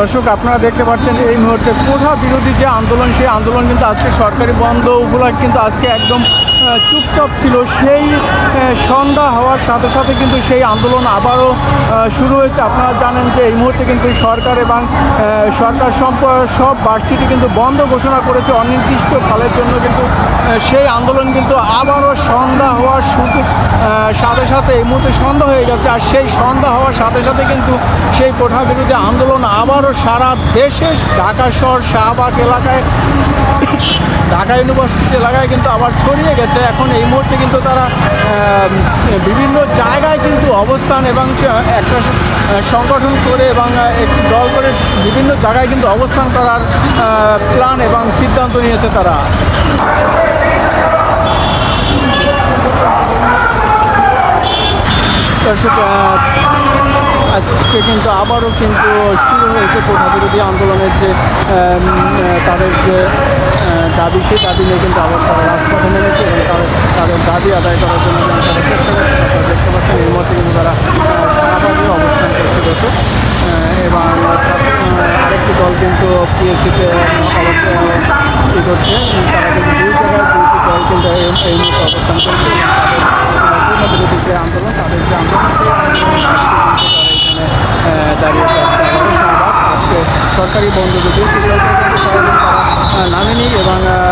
দর্শক, আপনারা দেখতে পাচ্ছেন এই মুহূর্তে কোঠা বিরোধী যে আন্দোলন, সেই আন্দোলন কিন্তু আজকে সরকারি বন্ধ কিন্তু আজকে একদম চুপচাপ ছিল। সেই সন্ধ্যা হওয়ার সাথে সাথে কিন্তু সেই আন্দোলন আবারও শুরু হয়েছে। আপনারা জানেন যে এই মুহূর্তে কিন্তু সরকার এবং সরকার সব সব ভার্সিটি কিন্তু বন্ধ ঘোষণা করেছে অনির্দিষ্ট কালের জন্য কিন্তু সেই আন্দোলন কিন্তু আবারও সন্ধ্যা হওয়ার সুযোগ সাথে সাথে এই মুহূর্তে সন্ধ্যা হয়ে গেছে আর সেই সন্ধ্যা হওয়ার সাথে সাথে কিন্তু সেই কোঠা বিরোধী আন্দোলন আবারও সারা দেশে, ঢাকা শহর, শাহবাগ এলাকায় ঢাকা ইউনিভার্সিটি এলাকায় কিন্তু আবার ছড়িয়ে গেছে। এখন এই মুহূর্তে কিন্তু তারা বিভিন্ন জায়গায় কিন্তু অবস্থান এবং একটা সংগঠন করে এবং একটি দল করে বিভিন্ন জায়গায় কিন্তু অবস্থান করার প্ল্যান এবং সিদ্ধান্ত নিয়েছে তারা। আজকে কিন্তু আবারও কিন্তু শুরু হয়েছে কোঠা বিরোধী আন্দোলনের যে তাদের যে দাবি সেই দাবি নিয়ে কিন্তু আবার তারা রাজপথে নেমেছে এবং তাদের তাদের দাবি আদায় করার জন্য তারা চেষ্টা করছে আপনারা দেখতে পাচ্ছেন এই মুহূর্তে কিন্তু তারা শাহবাগে অবস্থান করছে দর্শক এবং আরেকটি দল কিন্তু পিএসসিতে ই করছে। তারা কিন্তু দুই জায়গায় দুইটি দল কিন্তু এই এই মুহূর্তে অবস্থান করছে। যে আন্দোলন, তাদের যে আন্দোলন দাঁড়িয়ে সরকারি বন্ধ যদি তারা আহ,